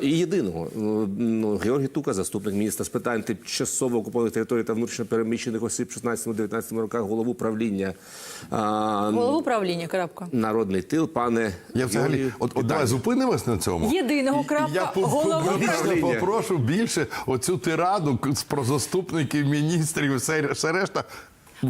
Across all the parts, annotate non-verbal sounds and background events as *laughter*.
І єдиного ну, Георгій Тука, заступник міністра з питань тимчасово окупованих територій та внутрішньо переміщених осіб 16-19 роках, голову правління а, Голову правління. Крапка. народний тил, пане Я взагалі, от, от давай зупинимось на цьому. Єдиного крапка, Я публічно правління. попрошу більше оцю тираду з- про заступників міністрів, все решта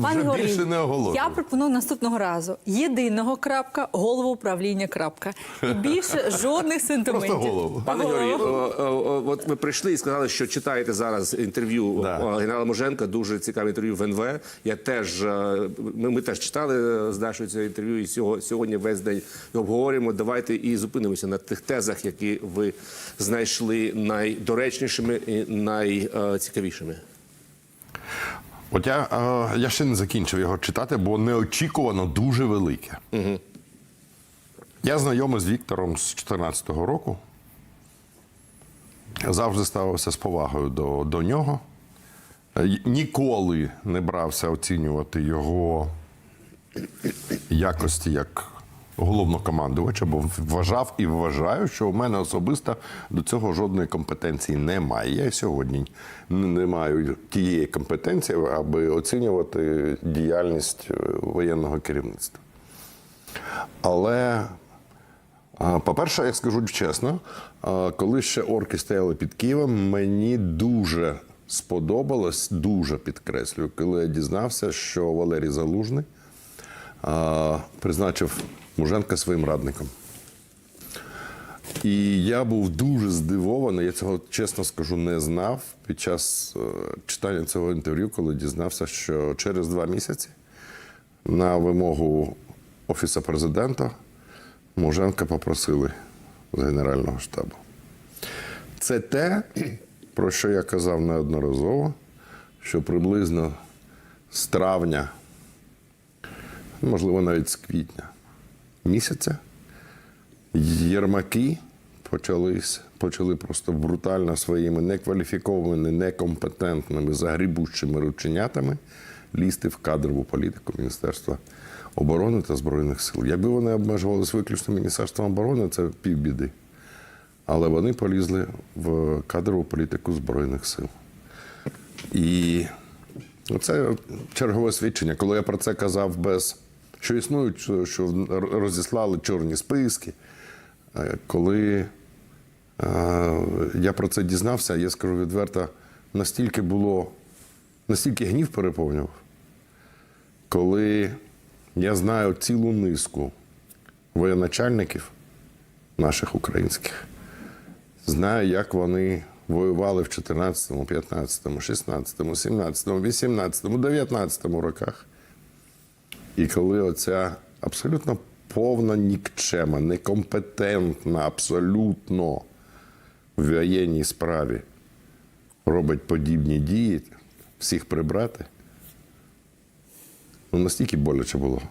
Пане вже Георгію, більше не оголошую. я пропоную наступного разу єдиного крапка, голову управління крапка. І більше *laughs* жодних сентиментів. Просто голову. Пане о, от ви прийшли і сказали, що читаєте зараз інтерв'ю Да. генерала Моженка, дуже цікаве інтерв'ю в НВ. Я теж е, ми, ми теж читали е, з Дашою це інтерв'ю, і сьогодні весь день обговорюємо. Давайте і зупинимося на тих тезах, які ви знайшли найдоречнішими і найцікавішими. От я, е, я ще не закінчив його читати, бо неочікувано дуже велике. Угу. Я знайомий з Віктором з 2014 року. Завжди ставився з повагою до, до нього. Е, Ніколи не брався оцінювати його якості як головнокомандувача, бо вважав і вважаю, що у мене особисто до цього жодної компетенції немає. Я і сьогодні не маю тієї компетенції, аби оцінювати діяльність е, воєнного керівництва. Але, по-перше, я скажу чесно, коли ще орки стояли під Києвом, мені дуже сподобалось, дуже підкреслюю, коли я дізнався, що Валерій Залужний призначив Муженка своїм радником. І я був дуже здивований, я цього чесно скажу, не знав під час е, читання цього інтерв'ю, коли дізнався, що через два місяці на вимогу Офісу президента Муженка попросили з Генерального штабу. Це те, про що я казав неодноразово, що приблизно з травня, можливо, навіть з квітня місяця, єрмаки почались, почали просто брутально своїми некваліфікованими, некомпетентними, загрібущими рученятами лізти в кадрову політику Міністерства оборони та Збройних сил. Якби вони обмежувалися виключно Міністерством оборони, це півбіди. Але вони полізли в кадрову політику Збройних сил. І це чергове свідчення. Коли я про це казав без що існують, що- розіслали чорні списки. Е, Коли е, я про це дізнався, я скажу відверто, настільки було, настільки гнів переповнював, коли я знаю цілу низку воєначальників наших українських, знаю, як вони воювали в 14, 15, 16, 17, 18, 19 роках. І коли оця абсолютно повна нікчема, некомпетентна, абсолютно в воєнній справі робить подібні дії, всіх прибрати, ну настільки боляче було.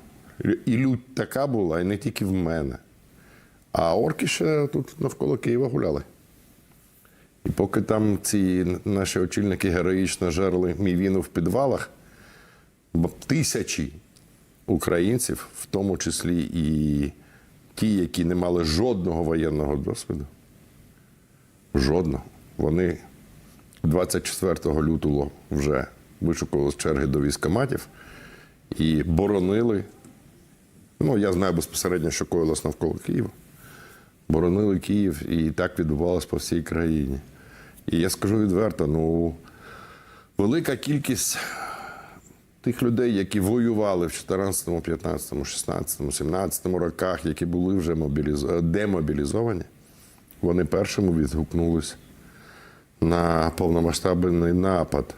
І лють така була, і не тільки в мене. А орки ще тут навколо Києва гуляли. І поки там ці наші очільники героїчно жерли мівіну в підвалах, тисячі українців, в тому числі і ті, які не мали жодного воєнного досвіду, жодного, вони 24 лютого вже вишукували з черги до військоматів і боронили. Ну, я знаю безпосередньо, що коїлось навколо Києва. Боронили Київ, і так відбувалось по всій країні. І я скажу відверто: ну, велика кількість тих людей, які воювали в 14, 15, 16, 17 роках, які були вже мобіліз... демобілізовані, вони першими відгукнулись на повномасштабний напад.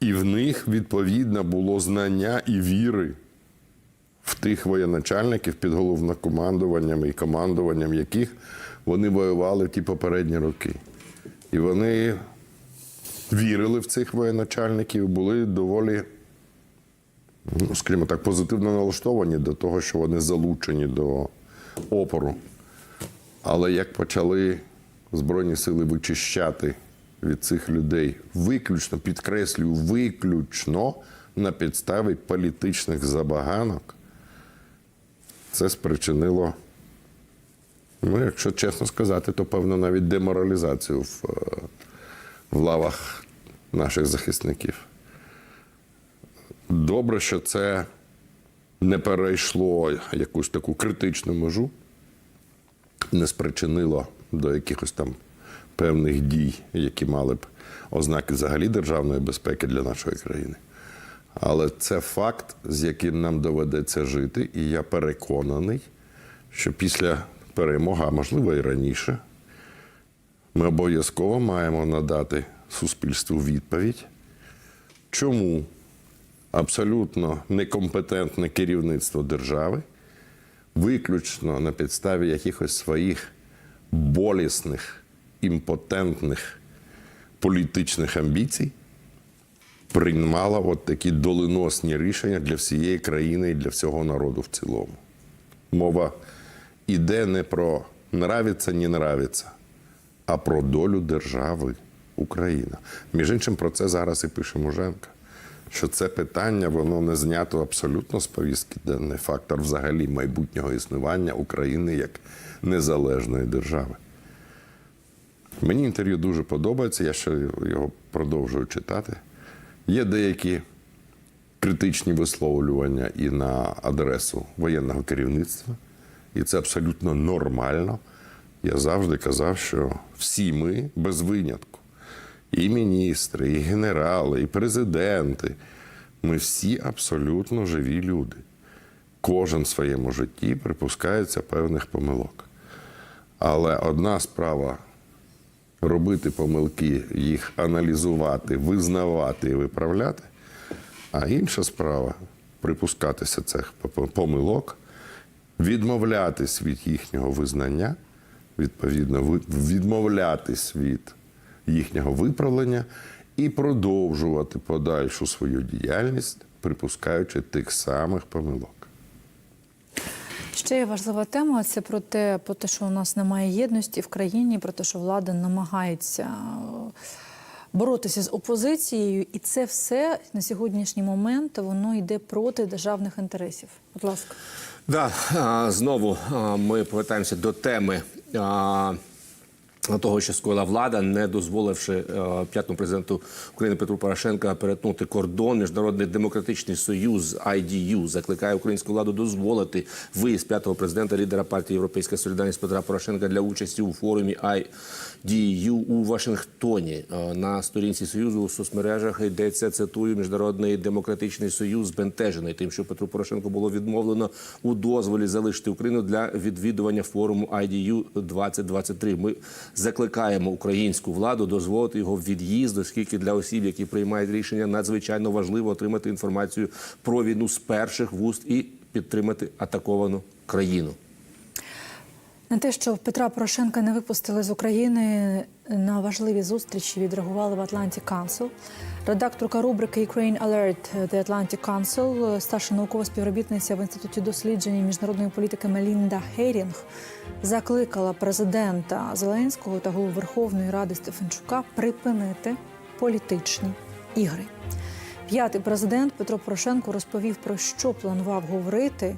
І в них відповідно було знання і віри в тих воєначальників під головнокомандуванням і командуванням яких вони воювали в ті попередні роки. І вони вірили в цих воєначальників, були доволі, ну, скажімо так, позитивно налаштовані до того, що вони залучені до опору. Але як почали Збройні сили вичищати від цих людей, виключно, підкреслюю, виключно на підставі політичних забаганок, це спричинило Ну, якщо чесно сказати, то певно навіть деморалізацію в, е, в лавах наших захисників. Добре, що це не перейшло якусь таку критичну межу, не спричинило до якихось там певних дій, які мали б ознаки взагалі державної безпеки для нашої країни. Але це факт, з яким нам доведеться жити, і я переконаний, що після перемоги, а можливо і раніше, ми обов'язково маємо надати суспільству відповідь, чому абсолютно некомпетентне керівництво держави виключно на підставі якихось своїх болісних, імпотентних політичних амбіцій приймала от такі доленосні рішення для всієї країни і для всього народу в цілому. Мова іде не про нравиться, не нравиться, а про долю держави Україна. Між іншим, про це зараз і пише Муженко. Що це питання воно не знято абсолютно з повістки денний фактор взагалі майбутнього існування України як незалежної держави. Мені інтерв'ю дуже подобається, я ще його продовжую читати. Є деякі критичні висловлювання і на адресу воєнного керівництва, і це абсолютно нормально. Я завжди казав, що всі ми без винятку, і міністри, і генерали, і президенти, ми всі абсолютно живі люди. Кожен в своєму житті припускається певних помилок. Але одна справа робити помилки, їх аналізувати, визнавати і виправляти. А інша справа припускатися цих помилок, відмовлятись від їхнього визнання, відповідно, відмовлятись від їхнього виправлення і продовжувати подальшу свою діяльність, припускаючи тих самих помилок. Ще є важлива тема це про те, про те, що у нас немає єдності в країні, про те, що влада намагається е, боротися з опозицією, і це все на сьогоднішній момент воно йде проти державних інтересів. Будь ласка. Да, знову ми повертаємося до теми. А, Того, що скоїла влада, не дозволивши е, п'ятому президенту України Петру Порошенка перетнути кордон, міжнародний демократичний союз IDU закликає українську владу дозволити виїзд п'ятого президента, лідера партії Європейська Солідарність Петра Порошенка для участі у форумі IDU у Вашингтоні. Е, На сторінці союзу у соцмережах йдеться цитую міжнародний демократичний союз збентежений тим, що Петру Порошенку було відмовлено у дозволі залишити Україну для відвідування форуму IDU 2023. Ми закликаємо українську владу дозволити його від'їзд, оскільки для осіб, які приймають рішення, надзвичайно важливо отримати інформацію про війну з перших вуст і підтримати атаковану країну. На те, що Петра Порошенка не випустили з України на важливі зустрічі, відреагували в Atlantic Council. Редакторка рубрики Ukraine Alert The Atlantic Council, старша наукова співробітниця в інституті досліджень міжнародної політики Мелінда Хейрінг закликала президента Зеленського та голову Верховної Ради Стефанчука припинити політичні ігри. П'ятий президент Петро Порошенко розповів про що планував говорити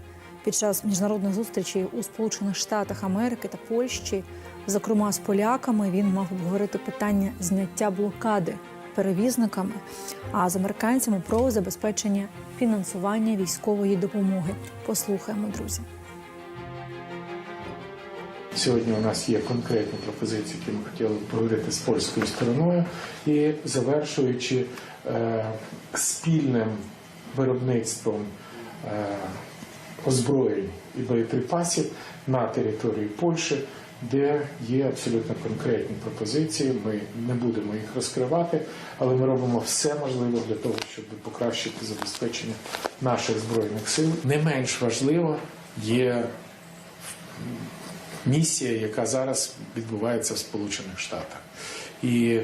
під час міжнародних зустрічей у Сполучених Штатах Америки та Польщі. Зокрема, з поляками він мав обговорити питання зняття блокади перевізниками, а з американцями про забезпечення фінансування військової допомоги. Послухаємо, друзі. Сьогодні у нас є конкретні пропозиції, які ми хотіли поговорити з польською стороною, і завершуючи е, спільним виробництвом е, озброєнь і боєприпасів на території Польщі, де є абсолютно конкретні пропозиції. Ми не будемо їх розкривати, але ми робимо все можливе для того, щоб покращити забезпечення наших збройних сил. Не менш важливо є місія, яка зараз відбувається в Сполучених Штатах. І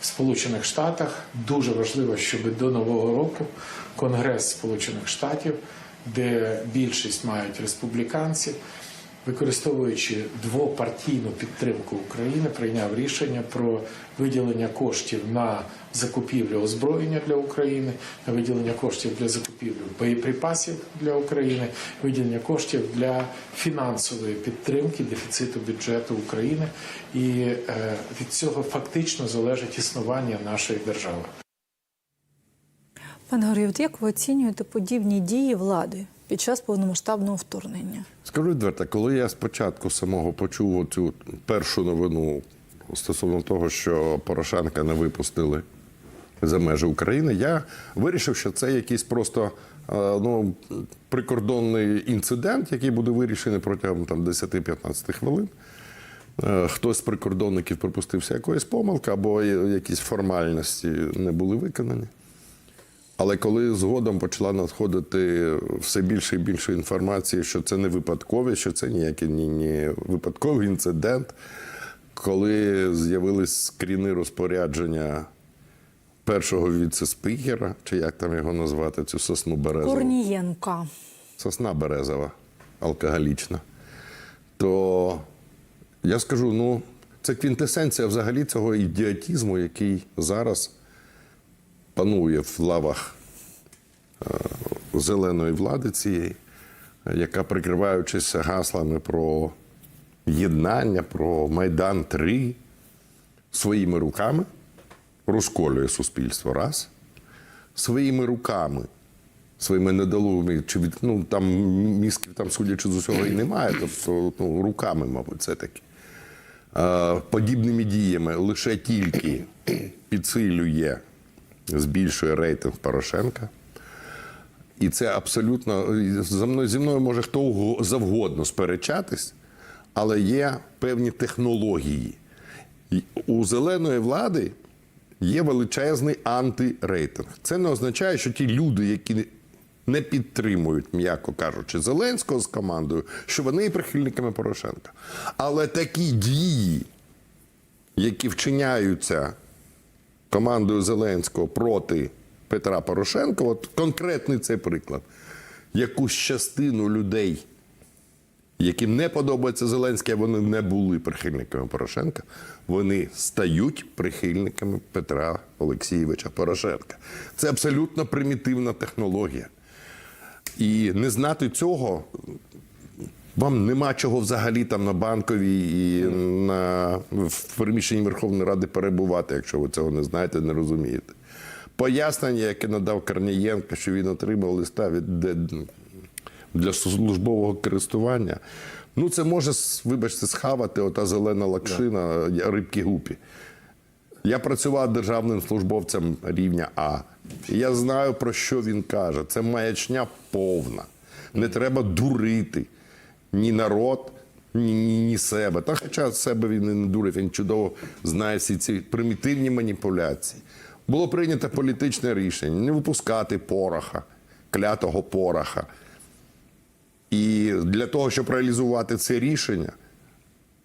в Сполучених Штатах дуже важливо, щоб до Нового року Конгрес Сполучених Штатів, де більшість мають республіканці, використовуючи двопартійну підтримку України, прийняв рішення про виділення коштів на закупівлю озброєння для України, на виділення коштів для закупівлі боєприпасів для України, виділення коштів для фінансової підтримки дефіциту бюджету України, і е, від цього фактично залежить існування нашої держави. Пане Григорій, от як ви оцінюєте подібні дії влади під час повномасштабного вторгнення? Скажу відверто, коли я спочатку самого почув цю першу новину стосовно того, що Порошенка не випустили за межі України, я вирішив, що це якийсь просто е, ну, прикордонний інцидент, який буде вирішений протягом там, 10-15 хвилин. Е, Хтось з прикордонників припустився якоїсь помилки, або якісь формальності не були виконані. Але коли згодом почала надходити все більше і більше інформації, що це не випадкові, що це ніякий ні, ні випадковий інцидент, коли з'явились скріни розпорядження першого віце-спікера, чи як там його назвати, цю сосну березову Корнієнка. сосна березова, алкоголічна, то я скажу, ну, це квінтесенція взагалі цього ідіотізму, який зараз панує в лавах е, зеленої влади цієї, яка, прикриваючись гаслами про єднання, про Майдан 3 своїми руками розколює суспільство раз, своїми руками своїми недолугими, чи від ну там мізків там, судячи з усього, і немає, тобто ну, руками, мабуть, це таки. Е, подібними діями лише тільки підсилює, збільшує рейтинг Порошенка. І це абсолютно за мною зі мною може хто завгодно сперечатись, але є певні технології. У зеленої влади є величезний антирейтинг. Це не означає, що ті люди, які не підтримують, м'яко кажучи, Зеленського з командою, що вони є прихильниками Порошенка. Але такі дії, які вчиняються командою Зеленського проти Петра Порошенка, от конкретний цей приклад, якусь частину людей, яким не подобається Зеленський, а вони не були прихильниками Порошенка, вони стають прихильниками Петра Олексійовича Порошенка. Це абсолютно примітивна технологія. І не знати цього. Вам нема чого взагалі там на банковій і на, в приміщенні Верховної Ради перебувати, якщо ви цього не знаєте, не розумієте. Пояснення, яке надав Корнієнко, що він отримав листа від для службового користування. Ну, це може, вибачте, схавати ота зелена лакшина рибки гупі. Я працював державним службовцем рівня А. Я знаю, про що він каже. Це маячня повна. Не треба дурити ні народ, ні, ні, ні себе. Та хоча себе він і не дурив, він чудово знає всі ці примітивні маніпуляції. Було прийнято політичне рішення не випускати пороха, клятого пороха. І для того, щоб реалізувати це рішення,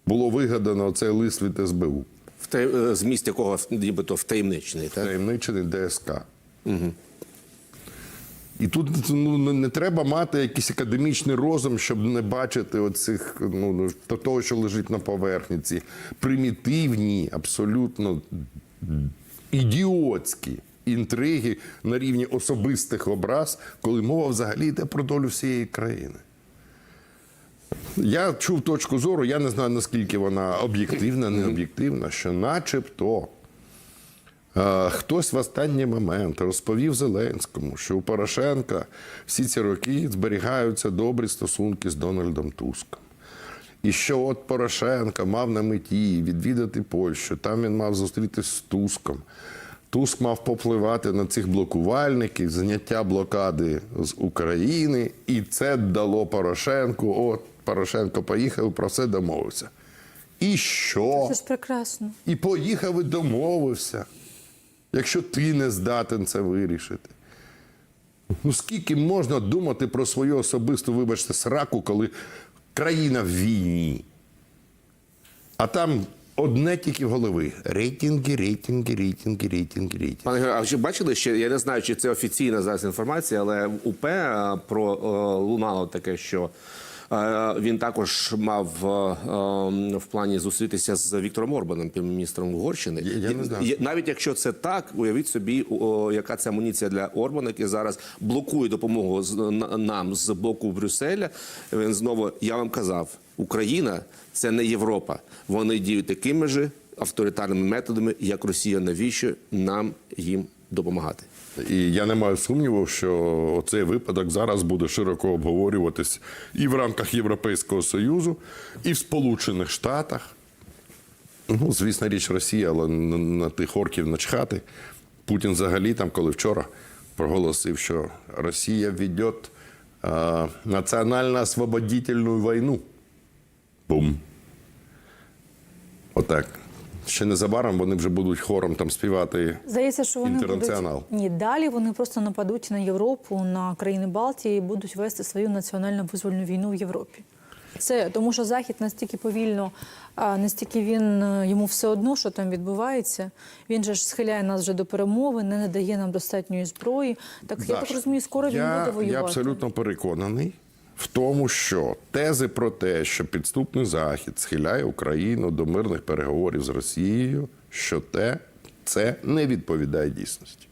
було вигадано цей лист від СБУ. В е, зміст якого нібито втаємничений, так? таємничений ДСК. І тут ну, не- треба мати якийсь академічний розум, щоб не бачити оцих, ну, ну, того, що лежить на поверхні. Ці примітивні, абсолютно ідіотські інтриги на рівні особистих образ, коли мова взагалі йде про долю всієї країни. Я чув точку зору, я не знаю, наскільки вона об'єктивна, не об'єктивна, що начебто хтось в останній момент розповів Зеленському, що у Порошенка всі ці роки зберігаються добрі стосунки з Дональдом Туском. І що от Порошенко мав на меті відвідати Польщу, там він мав зустрітися з Туском. Туск мав попливати на цих блокувальників, зняття блокади з України, і це дало Порошенку. От Порошенко поїхав, про все домовився. І що? Це ж прекрасно. І поїхав і домовився, якщо ти не здатен це вирішити. Ну скільки можна думати про свою особисту, вибачте, сраку, коли країна в війні? А там одне тільки голови: рейтинги, рейтинги, рейтинги, рейтинги, рейтинги. Пане а ви чи бачили ще? Я не знаю, чи це офіційна зараз інформація, але УП про лунало таке, що Він також мав е, е, в плані зустрітися з Віктором Орбаном, прем'єр-міністром Угорщини. Я- я не знаю. Навіть якщо це так, уявіть собі, яка це амуніція для Орбана, який зараз блокує допомогу нам з боку Брюсселя. Він знову я вам казав, Україна це не Європа. Вони діють такими ж авторитарними методами, як Росія. Навіщо нам їм допомагати? І я не маю сумніву, що цей випадок зараз буде широко обговорюватись і в рамках Європейського Союзу, і в Сполучених Штатах. Ну, звісно, річ Росія, але на, тих орків начхати. Путін взагалі там, коли вчора проголосив, що Росія веде е, національно-освободительну війну. Бум. Отак. Ще незабаром вони вже будуть хором там співати. Здається, що вони Інтернаціонал. будуть ні далі. Вони просто нападуть на Європу, на країни Балтії і будуть вести свою національно визвольну війну в Європі. Це тому, що Захід настільки повільно, а, настільки він е, йому все одно, що там відбувається. Він же ж схиляє нас вже до перемови, не надає нам достатньої зброї. Так я так розумію, скоро він буде воювати. Я абсолютно переконаний в тому, що тези про те, що підступний захід схиляє Україну до мирних переговорів з Росією, що те це не відповідає дійсності.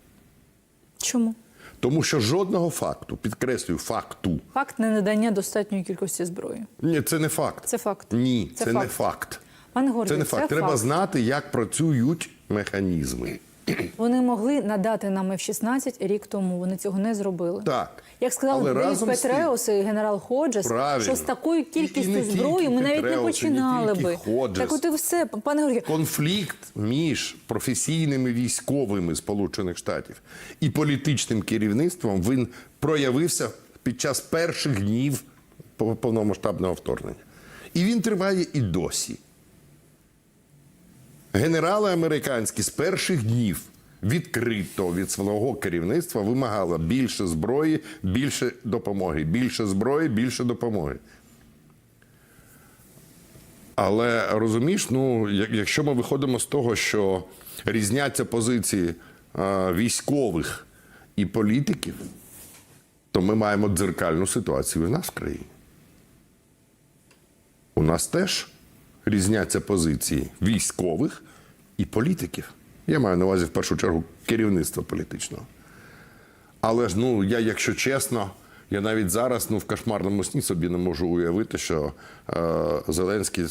Чому? Тому що жодного факту, підкреслюю, факту. Факт ненадання достатньої кількості зброї. Ні, це не факт. Це факт. Ні, це, Це не факт. факт. Пане Гордій, Це не це факт. Треба факт. знати, як працюють механізми. Вони могли надати нам F-16 рік тому. Вони цього не зробили. Так. Як сказав Девід Петреус і генерал Ходжес, Правильно. що з такою кількістю і зброї ми навіть не Петреус, не починали тільки би. Ходжес. Так от і все, пане Георгію. Конфлікт між професійними військовими Сполучених Штатів і політичним керівництвом він проявився під час перших днів повномасштабного вторгнення. І він триває і досі. Генерали американські з перших днів відкрито від свого керівництва вимагали більше зброї, більше допомоги, більше зброї, більше допомоги. Але розумієш, ну якщо ми виходимо з того, що різняться позиції е, військових і політиків, то ми маємо дзеркальну ситуацію в нас в країні. У нас теж різняться позиції військових і політиків. Я маю на увазі в першу чергу керівництва політичного. Але ж ну я, якщо чесно, я навіть зараз ну в кошмарному сні собі не можу уявити, що е, Зеленський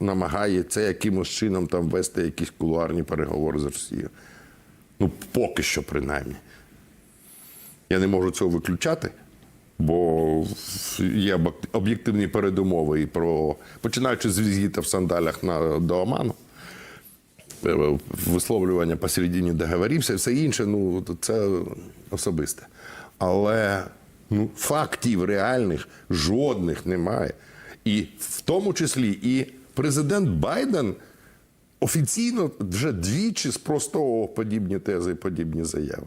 намагається якимось чином там вести якісь кулуарні переговори з Росією. Ну, поки що, принаймні. Я не можу цього виключати, бо є об'єктивні передумови і про починаючи з візита в сандалях на до Оману е, висловлювання посередині договорів, все, інше, ну це особисте. Але ну, фактів реальних жодних немає. І в тому числі і президент Байден офіційно вже двічі спростовував подібні тези подібні заяви.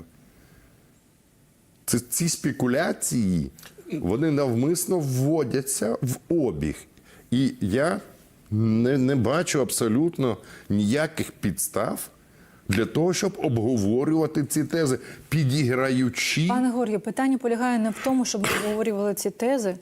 Це ці спекуляції, вони навмисно вводяться в обіг. І я не, не бачу абсолютно ніяких підстав для того, щоб обговорювати ці тези, підіграючи. Пане Георгію, питання полягає не в тому, щоб обговорювали ці тези,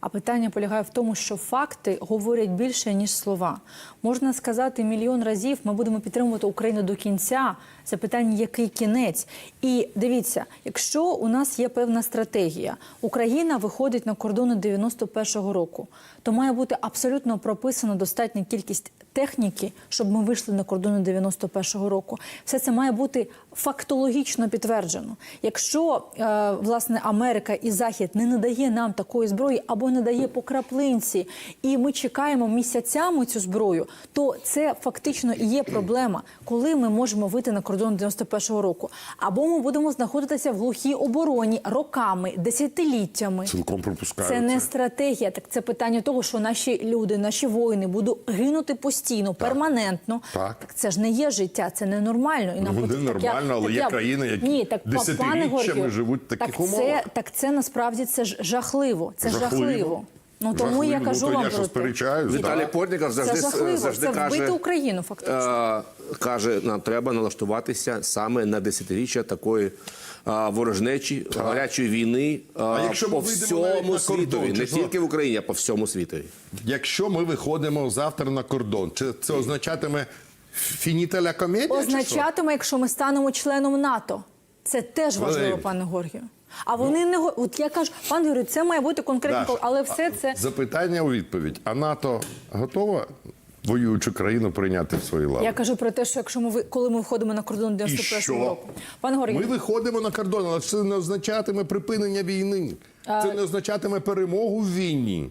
а питання полягає в тому, що факти говорять більше ніж слова. Можна сказати мільйон разів, ми будемо підтримувати Україну до кінця. Це питання, який кінець. І дивіться, якщо у нас є певна стратегія, Україна виходить на кордони 91-го року, то має бути абсолютно прописана достатня кількість техніки, щоб ми вийшли на кордони 91-го року. Все це має бути фактологічно підтверджено. Якщо е, власне Америка і Захід не надає нам такої зброї або не дає по краплинці, і ми чекаємо місяцями цю зброю, то це фактично і є проблема, коли ми можемо вийти на кордон 91-го року. Або ми будемо знаходитися в глухій обороні роками, десятиліттями. Цілком пропускаю Це не стратегія, так це питання того, що наші люди, наші воїни будуть гинути постійно, перманентно. Так. це ж не є життя, це ненормально. І нам Ну, от- так ненормально, але є країни, які Ні, так, десятиріччями Георгію, живуть в таких так умовах. Це, так це насправді це ж жахливо. Це Жахливо. жахливо. Ну тому я кажу Ну, то вам про те. Віталій. Портніков завжди, Це жахливо. завжди це каже, вбити Україну, фактично. е, каже, нам треба налаштуватися саме на десятиріччя такої е, ворожнечі, гарячої війни е, А якщо по всьому світові, не тільки в Україні, а по всьому світові. Якщо ми виходимо завтра на кордон, чи це означатиме фініталя комедія? Означатиме, якщо ми станемо членом НАТО. Це теж важливо, пане Горгію. А вони не го- от я кажу, пан Горгію, це має бути конкретно, Даш, але все це Запитання у відповідь. А НАТО готова воюючу країну прийняти в свої лави? я кажу про те, що якщо ми коли ми входимо на кордон 91 що? року, пане Горгію, Ми виходимо на кордон, але це не означатиме припинення війни. Це не означатиме перемогу в війні.